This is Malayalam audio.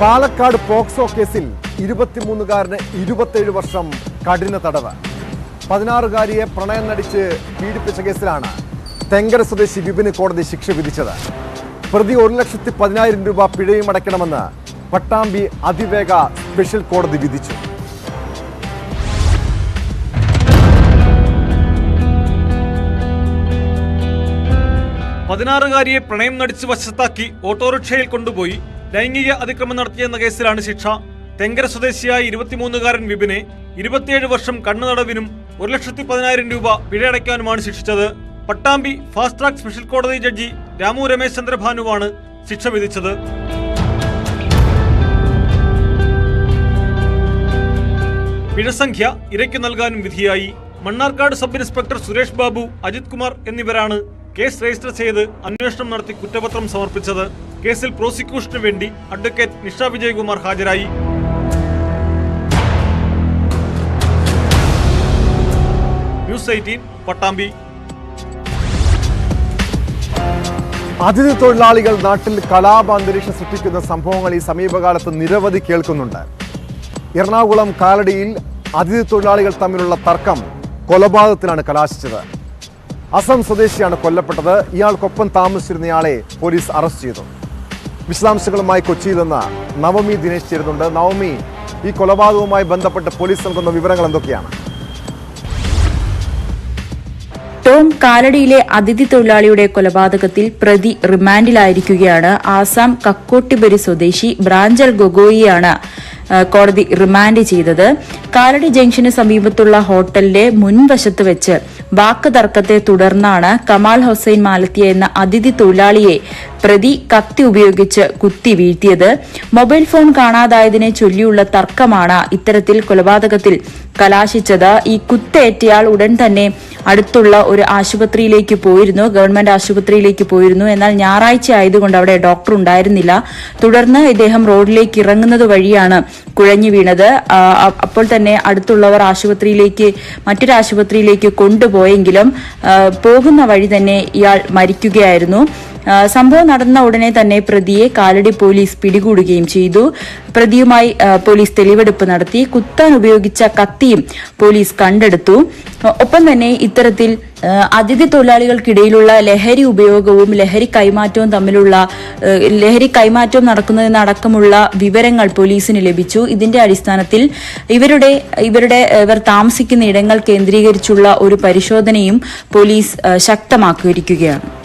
പാലക്കാട് പോക്സോ കേസിൽ ഇരുപത്തിമൂന്നുകാരന് ഇരുപത്തേഴ് വർഷം കഠിന തടവ്. പതിനാറുകാരിയെ പ്രണയം നടിച്ച് പീഡിപ്പിച്ച കേസിലാണ് തെങ്കര സ്വദേശി വിപിന് കോടതി ശിക്ഷ വിധിച്ചത്. പ്രതി ഒരു ലക്ഷത്തി പതിനായിരം രൂപ പിഴയും അടയ്ക്കണമെന്ന് പട്ടാമ്പി അതിവേഗ സ്പെഷ്യൽ കോടതി വിധിച്ചു. പതിനാറുകാരിയെ പ്രണയം നടിച്ച് വശത്താക്കി ഓട്ടോറിക്ഷയിൽ കൊണ്ടുപോയി ലൈംഗിക അതിക്രമം നടത്തിയെന്ന കേസിലാണ് ശിക്ഷ. തെങ്കര സ്വദേശിയായ ഇരുപത്തിമൂന്നുകാരൻ വിപിനെ ഇരുപത്തിയേഴ് വർഷം കണ്ണുതടവിനും ഒരു ലക്ഷത്തി പതിനായിരം രൂപ പിഴയടയ്ക്കാനുമാണ് ശിക്ഷിച്ചത്. പട്ടാമ്പി ഫാസ്റ്റ് ട്രാക്ക് സ്പെഷ്യൽ കോടതി ജഡ്ജി രാമു രമേശ് ചന്ദ്രഭാനുവാണ് ശിക്ഷ വിധിച്ചത്. പിഴസംഖ്യ ഇരയ്ക്ക് നൽകാനും വിധിയായി. മണ്ണാർക്കാട് സബ് ഇൻസ്പെക്ടർ സുരേഷ് ബാബു അജിത് കുമാർ എന്നിവരാണ് കേസ് രജിസ്റ്റർ ചെയ്ത് അന്വേഷണം നടത്തി കുറ്റപത്രം സമർപ്പിച്ചത്. കേസിൽ പ്രോസിക്യൂഷന് വേണ്ടി അഡ്വക്കേറ്റ് നിഷ വിജയകുമാർ ഹാജരായി. News eighteen Pattambi. അതിഥി തൊഴിലാളികൾ നാട്ടിൽ കലാപാന്തരീക്ഷം സൃഷ്ടിക്കുന്ന സംഭവങ്ങൾ ഈ സമീപകാലത്ത് നിരവധി കേൾക്കുന്നുണ്ട്. എറണാകുളം കാലടിയിൽ അതിഥി തൊഴിലാളികൾ തമ്മിലുള്ള തർക്കം കൊലപാതകത്തിലാണ് കലാശിച്ചത്. അസം സ്വദേശിയാണ് കൊല്ലപ്പെട്ടത്. ഇയാൾക്കൊപ്പം താമസിച്ചിരുന്നയാളെ പോലീസ് അറസ്റ്റ് ചെയ്തു. വിശദാംശങ്ങളുമായി കൊച്ചിയിൽ നിന്ന് നവമി ദിനേശ് ചേരുന്നുണ്ട്. നവമി ഈ കൊലപാതകവുമായി ബന്ധപ്പെട്ട് പോലീസ് നൽകുന്ന വിവരങ്ങൾ എന്തൊക്കെയാണ്? ടോം കാലടിയിലെ അതിഥി തൊഴിലാളിയുടെ കൊലപാതകത്തിൽ പ്രതി റിമാൻഡിലായിരിക്കുകയാണ്. ആസാം കക്കോട്ടിബരി സ്വദേശി ബ്രാഞ്ചൽ ഗൊഗോയിയാണ് കോടതി റിമാൻഡ് ചെയ്തത്. കാലടി ജംഗ്ഷന് സമീപത്തുള്ള ഹോട്ടലിന്റെ മുൻവശത്ത് വെച്ച് വാക്ക് തർക്കത്തെ തുടർന്നാണ് കമാൽ ഹുസൈൻ മാലത്തിയ എന്ന അതിഥി തൊഴിലാളിയെ പ്രതി കത്തി ഉപയോഗിച്ച് കുത്തി വീഴ്ത്തിയത്. മൊബൈൽ ഫോൺ കാണാതായതിനെ ചൊല്ലിയുള്ള തർക്കമാണ് ഇത്തരത്തിൽ കൊലപാതകത്തിൽ കലാശിച്ചത്. ഈ കുത്തേറ്റയാൾ ഉടൻ തന്നെ അടുത്തുള്ള ഒരു ആശുപത്രിയിലേക്ക് പോയിരുന്നു. ഗവൺമെന്റ് ആശുപത്രിയിലേക്ക് പോയിരുന്നു. എന്നാൽ ഞായറാഴ്ച ആയതുകൊണ്ട് അവിടെ ഡോക്ടർ ഉണ്ടായിരുന്നില്ല. തുടർന്ന് ഇദ്ദേഹം റോഡിലേക്ക് ഇറങ്ങുന്നത് വഴിയാണ് കുഴഞ്ഞു വീണത്. അപ്പോൾ തന്നെ അടുത്തുള്ളവർ ആശുപത്രിയിലേക്ക് മറ്റൊരു ആശുപത്രിയിലേക്ക് കൊണ്ടുപോയെങ്കിലും ആ, പോകുന്ന വഴി തന്നെ ഇയാൾ മരിക്കുകയായിരുന്നു. സംഭവം നടന്ന ഉടനെ തന്നെ പ്രതിയെ കാലടി പോലീസ് പിടികൂടുകയും ചെയ്തു. പ്രതിയുമായി പോലീസ് തെളിവെടുപ്പ് നടത്തി. കുത്താൻ ഉപയോഗിച്ച കത്തിയും പോലീസ് കണ്ടെടുത്തു. ഒപ്പം തന്നെ ഇത്തരത്തിൽ അതിഥി തൊഴിലാളികൾക്കിടയിലുള്ള ലഹരി ഉപയോഗവും ലഹരി കൈമാറ്റവും തമ്മിലുള്ള ലഹരി കൈമാറ്റവും നടക്കുന്നതിനടക്കമുള്ള വിവരങ്ങൾ പോലീസിന് ലഭിച്ചു. ഇതിന്റെ അടിസ്ഥാനത്തിൽ ഇവരുടെ ഇവരുടെ ഇവർ താമസിക്കുന്ന ഇടങ്ങൾ കേന്ദ്രീകരിച്ചുള്ള ഒരു പരിശോധനയും പോലീസ് ശക്തമാക്കിയിരിക്കുകയാണ്.